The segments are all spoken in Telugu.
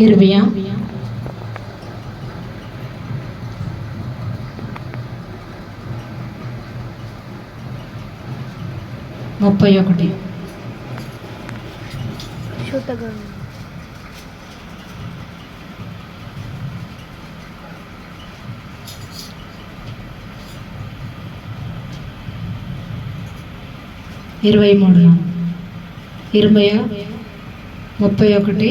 ఇరవయా? ముప్పై ఒకటి. ఇరవై మూడు ఇరవై ముప్పై ఒకటి.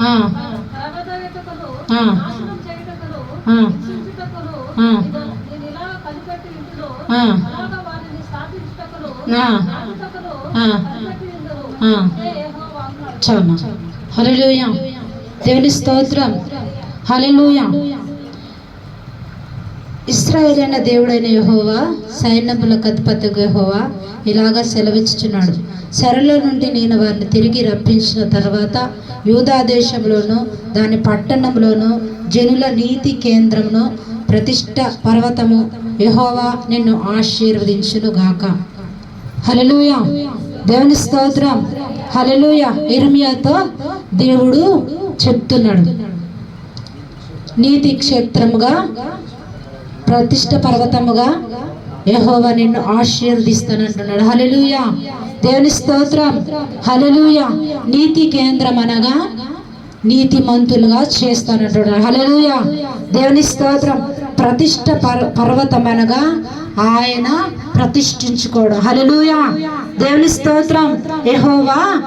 ఆ. విరగొట్టుట- దేవుని స్తోత్రం. హల్లెలూయ. ఇస్రాయేల్ అయిన దేవుడైన యహోవా సైన్యములకు అధిపతిగా యహోవా ఇలాగా సెలవిచ్చుచున్నాడు. సరళ నుండి నేను వారిని తిరిగి రప్పించిన తర్వాత యూదాదేశంలోను దాని పట్టణంలోను జనుల నీతి కేంద్రమును ప్రతిష్ట పర్వతము యహోవా నిన్ను ఆశీర్వదించును గాక. హల్లెలూయ. దేవుని స్తోత్రం. హల్లెలూయ. ఇర్మియాతో దేవుడు చెప్తున్నాడు. నీతి క్షేత్రముగా ప్రతిష్ట పర్వతముగా యెహోవా నిన్ను ఆశీర్వదిస్తానంటున్నాడు. హలలుయ దేవుని స్తోత్రం. హలలుయ నీతి కేంద్రం అనగా నీతి నీతిమంతులుగా చేస్తానంటున్నాడు. హలలుయ దేవుని స్తోత్రం. ప్రతిష్ట పర్ పర్వతం అనగా ఆయన ప్రతిష్ఠించుకోవడం. హలలుయ దేవుని స్తోత్రం. యహోవా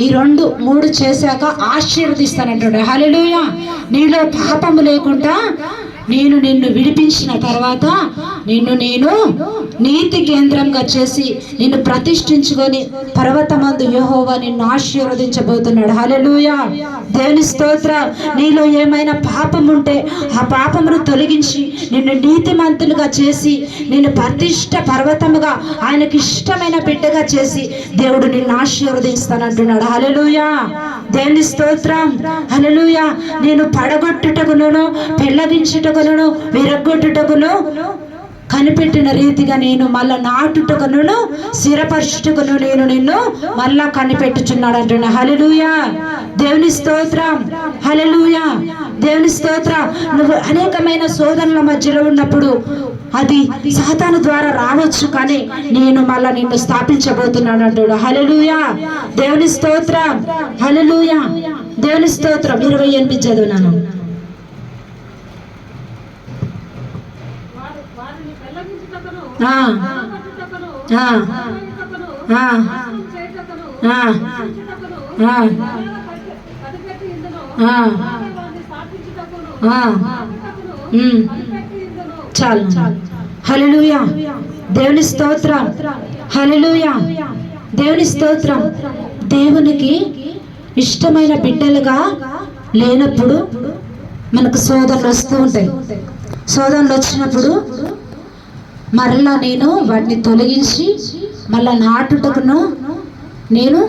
ఈ రెండు మూడు చేశాక ఆశీర్వదిస్తానంటాడు హలలుయ నీలో పాపము లేకుండా నేను నిన్ను విడిపించిన తర్వాత నిన్ను నేను నీతి కేంద్రంగా చేసి నిన్ను ప్రతిష్ఠించుకొని పర్వతమందు యహోవా నిన్ను ఆశీర్వదించబోతున్నాడు. హలెలుయా దేవుని స్తోత్ర. నీలో ఏమైనా పాపం ఉంటే ఆ పాపమును తొలగించి నిన్ను నీతిమంతులుగా చేసి నిన్ను ప్రతిష్ట పర్వతముగా ఆయనకి ఇష్టమైన బిడ్డగా చేసి దేవుడు నిన్ను ఆశీర్వదిస్తానంటున్నాడు. హలెలుయా దేవుని స్తోత్రం. హల్లెలూయ. నేను పడగొట్టుటకును పెళ్ళగించుటకును విరగొట్టుటకును కనిపెట్టిన రీతిగా నేను మళ్ళా నాటుటకును స్థిరపరచుటకును నేను నిన్ను మళ్ళా కనిపెట్టుచున్నాడు అంటున్నా హలలుయా దేవుని స్తోత్రం. హలలుయా దేవుని స్తోత్రం. నువ్వు అనేకమైన శోధనల మధ్యలో ఉన్నప్పుడు అది సాతాను ద్వారా రావచ్చు కానీ నేను మళ్ళా నిన్ను స్థాపించబోతున్నాను అంటాడు హలలుయా దేవుని స్తోత్రం. హలలుయా దేవుని స్తోత్రం. ఇరవై ఎనిమిది చదువునాను. ఇందును చాలు హల్లెలూయ దేవుని స్తోత్రం హల్లెలూయ దేవుని స్తోత్రం దేవునికి ఇష్టమైన బిడ్డలుగా లేనప్పుడు మనకు శోధనలు వస్తూ ఉంటాయి శోధనలు వచ్చినప్పుడు మరలా నేను వాటిని తొలగించి మళ్ళా నాటుటకును నేను.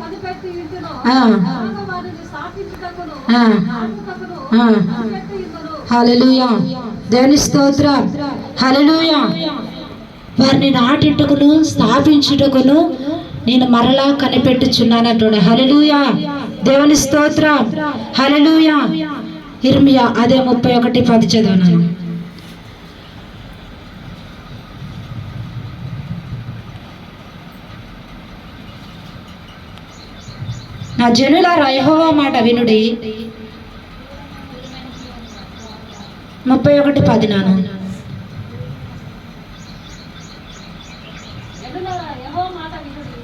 కనిపెట్టి ఇందును హల్లెలూయ. దేవుని స్తోత్రం. హల్లెలూయ. వారిని నాటింటుకును స్థాపించుటకును నేను మరలా కనిపెట్టుచున్నానటువంటి హల్లెలూయ. దేవుని స్తోత్రం. హల్లెలూయా. ఇర్మియా అదే ముప్పై ఒకటి పది చదవను? నా జనుల యెహోవా మాట వినుడి. ముప్పై ఒకటి పది నాను ఎదులారా యెహోవా మాట వినుడి. ఆ, దూరమైన ద్వీపంలోని వారికి ఆ, ప్రకటింపుడి. ఆ. దేశాల్లో చెదరగొట్టువాడు ఆ, సమకూర్చి ఆ. గొర్రెల కాపరి తన మందను కాపాడినట్లు ఉమ్, కాపాడుడని తెలియచేయడి. ఉమ్, యెహోవా యాకోబు వంశస్థులను ఆ, పోషించుచున్నాడు. ఆ. వారికంటే బలవంతుడైన ఉమ్, వాని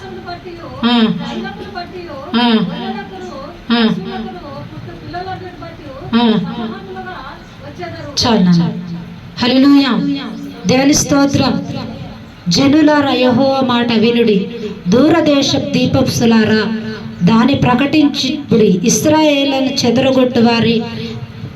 చాలా నాన్న. దేవుని స్తోత్రం. జనులార యహో మాట వినుడి. దూరదేశ దీపపులారా దాని ప్రకటించిపుడి ఇస్రాయేలను చెదరగొట్టు వారి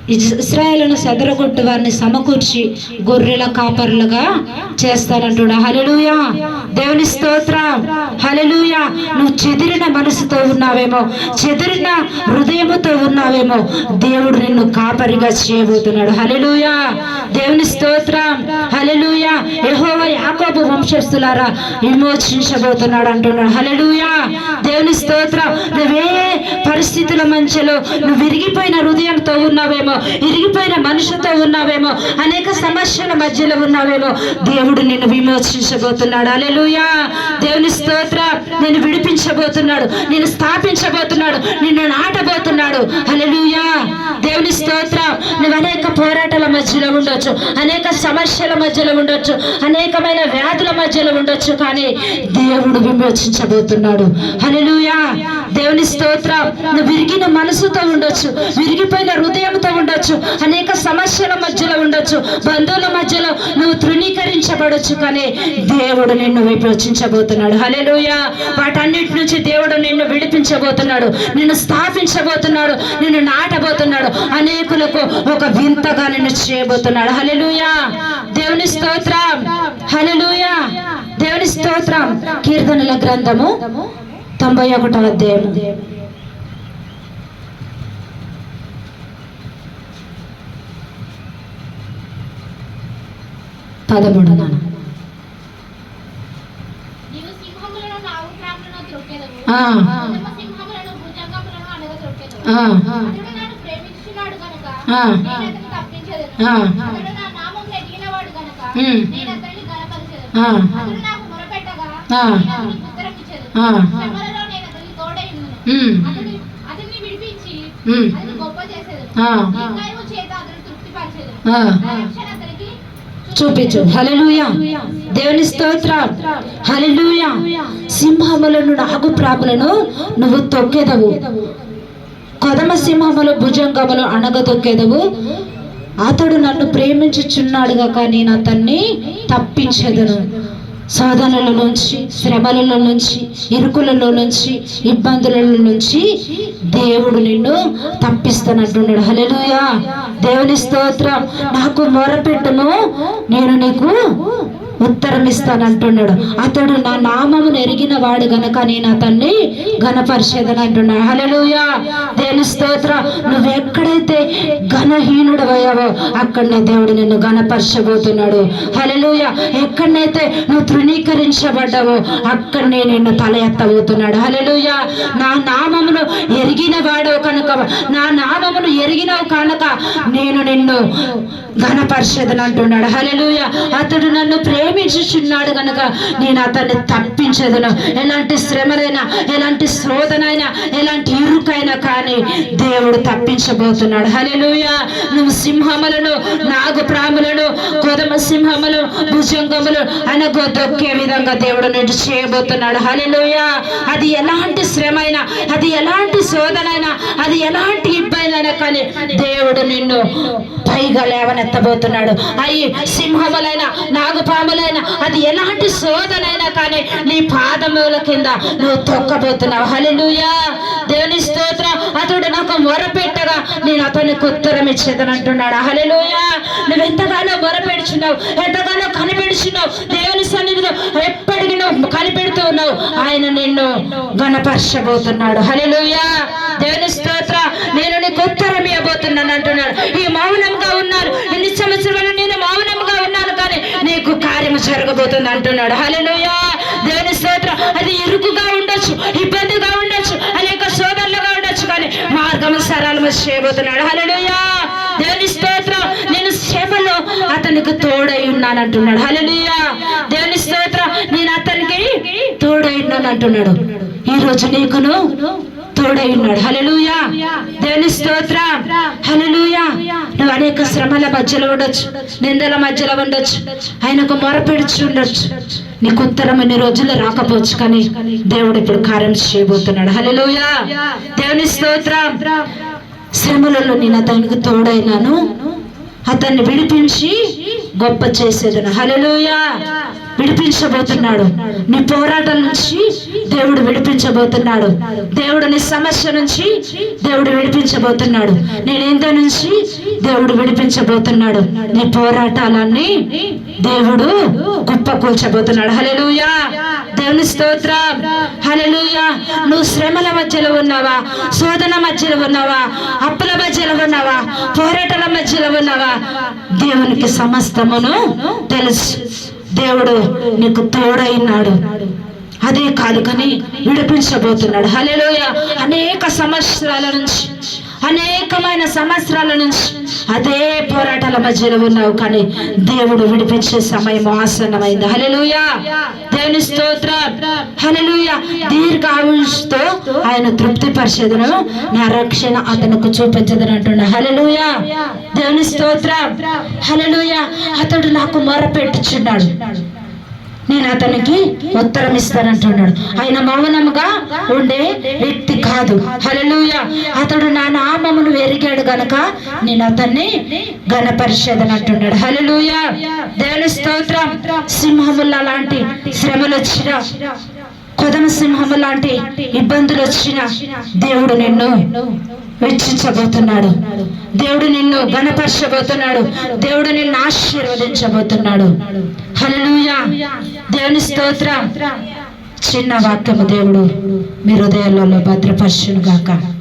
ఇస్రాయలను సెదరగొట్టు వారిని సమకూర్చి గొర్రెల కాపరులుగా చేస్తానంటున్నా హల్లెలూయా. దేవుని స్తోత్రం. హల్లెలూయా. నువ్వు చెదిరిన మనసుతో ఉన్నావేమో చెదిరిన హృదయముతో ఉన్నావేమో దేవుడు నిన్ను కాపరిగా చేయబోతున్నాడు. హల్లెలూయా. దేవుని స్తోత్రం. హల్లెలూయా. యహోవ యాకోబు వంశస్థులారా విమోచించబోతున్నాడు అంటున్నాడు. హల్లెలూయా. దేవుని స్తోత్రం. నువ్వే పరిస్థితుల మధ్యలో నువ్వు విరిగిపోయిన హృదయంతో ఉన్నావేమో ఇరిగిపోయిన మనుషులతో ఉన్నావేమో అనేక సమస్యల మధ్యలో ఉన్నావేమో దేవుడు నిన్ను విమోచించబోతున్నాడు. అలెలుయా దేవుని స్తోత్ర నేను విడిపించబోతున్నాడు నేను స్థాపించబోతున్నాడు నిన్ను నాటబోతున్నాడు. అలెలుయా దేవుని స్తోత్ర నువ్వు అనేక పోరాటాల మధ్యలో ఉండొచ్చు అనేక సమస్యల మధ్యలో ఉండొచ్చు అనేకమైన వ్యాధుల మధ్యలో ఉండొచ్చు కానీ దేవుడు విమోచించబోతున్నాడు. అలెలుయా దేవుని స్తోత్రం. నువ్వు విరిగిన మనసుతో ఉండొచ్చు విరిగిపోయిన హృదయంతో ఉండొచ్చు అనేక సమస్యల మధ్యలో ఉండొచ్చు బంధువుల మధ్యలో నువ్వు తృణీకరించబడొచ్చు కానీ దేవుడు నిన్ను విమోచించబోతున్నాడు. హల్లెలూయా. వాటన్నిటి నుంచి దేవుడు నిన్ను విడిపించబోతున్నాడు నిన్ను స్థాపించబోతున్నాడు నిన్ను నాటబోతున్నాడు అనేకులకు ఒక వింతగా నిన్ను చేయబోతున్నాడు. హల్లెలూయా. దేవుని స్తోత్రం. హల్లెలూయా. దేవుని స్తోత్రం. కీర్తనల గ్రంథము తొంభై ఒకటో అధ్యాయము పదమూడు. ఆ, అతన్ని విడిపించి గొప్ప చేత అతను అతనికి చూపించు. హల్లెలూయా. దేవుని స్తోత్రం హల్లెలూయా. సింహములను నాగు ప్రాములను నువ్వు తొక్కెదవు. కొదమ సింహములు భుజంగములు అణగదొక్కెదవు అతడు నన్ను ప్రేమించుచున్నాడుగా కానీ నేను అతన్ని తప్పించదను. సాధనల నుంచి శ్రమలలో నుంచి ఇరుకులలో నుంచి ఇబ్బందులలో నుంచి దేవుడు నిన్ను తప్పిస్తానంటున్నాడు హల్లెలూయా. దేవుని స్తోత్రం. నాకు మొరపెట్టును. నేను నీకు ఉత్తరం ఇస్తానంటున్నాడు అతడు నా నామమును ఎరిగిన వాడు గనక నేను అతన్ని ఘనపరిచేదని అంటున్నాడు. హలలుయా దేని స్తోత్ర. నువ్వు ఎక్కడైతే ఘనహీనుడవయ్యావో అక్కడనే దేవుడు నిన్ను ఘనపరచబోతున్నాడు. హలలుయ ఎక్కడనైతే నువ్వు తృణీకరించబడ్డావో అక్కడనే నిన్ను తల ఎత్తబోతున్నాడు. హలలుయ నా నామమును ఎరిగిన వాడవు కనుక నా నామమును ఎరిగినవు కనుక నేను నిన్ను ఘనపరిచేదని అంటున్నాడు. హలలుయ అతడు నన్ను ప్రేమ ప్రేమించుచున్నాడు కనుక నేను అతన్ని తప్పించదును. ఎలాంటి శ్రమలైనా ఎలాంటి శోధనైనా ఎలాంటి ఇరుకైనా కానీ దేవుడు తప్పించబోతున్నాడు. హలెలుయ నువ్వు సింహములను నాగు ప్రాములను గోధుమ సింహములు భుజంగములు అనగో దొక్కే విధంగా దేవుడు నేను చేయబోతున్నాడు. హలెలుయ అది ఎలాంటి శ్రమైనా అది ఎలాంటి శోధనైనా అది ఎలాంటి ఇబ్బందైనా కానీ దేవుడు నిన్ను పైగా లేవనెత్తబోతున్నాడు. అయి సింహములైన నాగుపాములైన అది ఎలాంటి శోధనైనా కానీ నీ పాదముల కింద నువ్వు తొక్కబోతున్నావు. హలిలుయా దేవుని స్తోత్ర. అతడు నాకు మొరపెట్టగా నేను అతనికి ఉత్తరం ఇచ్చేదనంటున్నాడు హలిలుయా నువ్వు ఎంతగానో మొరపెడుచున్నావు ఎంతగానో కనిపెడుచున్నావు. దేవుని సన్నిధిలో ఎప్పటికీ నువ్వు కనిపెడుతూ ఉన్నావు. ఆయన నిన్ను గణపరచబోతున్నాడు. హలిలుయా దేవుని స్తోత్ర. నేను నీకు ఉత్తరం ఇవ్వబోతున్నాను అంటున్నాడు. ఈ మౌనంగా ఉన్నాను ఇన్ని సంవత్సరాలు నేను మౌనంగా ఉన్నాను కానీ నీకు కార్యము జరగబోతుంది అంటున్నాడు. హల్లెలూయా. దేవుని స్తోత్ర. అది ఇరుకుగా ఉండొచ్చు ఇబ్బందిగా ఉండొచ్చు అనేక సోదరులుగా ఉండొచ్చు కానీ మార్గం సరళము చేయబోతున్నాడు. హలలోయా దేవుని స్తోత్ర. నేను శ్రమలో అతనికి తోడై ఉన్నాను అంటున్నాడు. హల్లెలూయా. దేవుని స్తోత్ర. నేను అతనికి తోడై ఉన్నాను అంటున్నాడు. ఈ రోజు నీకును తోడై ఉన్నాడు. హలలుయా దేవుని స్తోత్ర. హలలుయా అనేక శ్రమల మధ్యలో ఉండొచ్చు నిందల మధ్యలో ఉండొచ్చు ఆయనకు మొరపెడుచు ఉండొచ్చు. నీకు ఉత్తరం ఎన్ని రోజులు రాకపోవచ్చు కానీ దేవుడు ఇప్పుడు కార్యం చేయబోతున్నాడు. హలోయా దేవుని స్తోత్రం. శ్రమలలో నేను అతనికి తోడైనాను. అతన్ని విడిపించి గొప్ప చేసేదను. హలోయా విడిపించబోతున్నాడు. నీ పోరాటం నుంచి దేవుడు విడిపించబోతున్నాడు. దేవుడు నీ సమస్య నుంచి దేవుడు విడిపించబోతున్నాడు. నేనేంత నుంచి దేవుడు విడిపించబోతున్నాడు. నీ పోరాటాలన్నీ దేవుడు గొప్ప కూల్చబోతున్నాడు హల్లెలూయా. దేవుని స్తోత్రం. హలెలుయా నువ్వు శ్రమల మధ్యలో ఉన్నావా? శోధన మధ్యలో ఉన్నావా? అప్పుల మధ్యలో ఉన్నావా? పోరాటాల మధ్యలో ఉన్నావా? దేవునికి సమస్తమును తెలుసు. దేవుడు నీకు తోడైనాడు. అదే కాదు కానీ విడిపించబోతున్నాడు. హలేలోయ అనేక సంవత్సరాల నుంచి అనేకమైన సంవత్సరాల నుంచి అదే పోరాటాల మధ్యలో ఉన్నావు కానీ దేవుడు విడిపించే సమయం ఆసన్నమైంది. హల్లెలూయా. దేవుని స్తోత్ర. హల్లెలూయా. దీర్ఘ ఆయుష్తో ఆయన తృప్తి పరిచేదను నా రక్షణ అతనికి చూపించదని అంటున్నా హల్లెలూయా. దేవుని స్తోత్ర. హల్లెలూయా. అతడు నాకు మొరపెట్టుచున్నాడు. నేను అతనికి ఉత్తరం ఇస్తానంటున్నాడు. ఆయన మౌనముగా ఉండే వ్యక్తి కాదు. హలలుయ అతడు నా నామమును ఎరిగాడు గనక నేను అతన్ని గణపరిషదని అంటున్నాడు. హల్లెలూయా. దేవుని స్తోత్రం. సింహముల లాంటి శ్రమలు వచ్చిన కొదమ సింహము లాంటి ఇబ్బందులు వచ్చిన దేవుడు నిన్ను వెచ్చించబోతున్నాడు దేవుడు నిన్ను గణపరచబోతున్నాడు. దేవుడు నిన్ను ఆశీర్వదించబోతున్నాడు. హల్లెలూయా. దేవుని స్తోత్రం. చిన్న వాక్యము దేవుడు. మీ హృదయాలలో భద్రపరచును గాక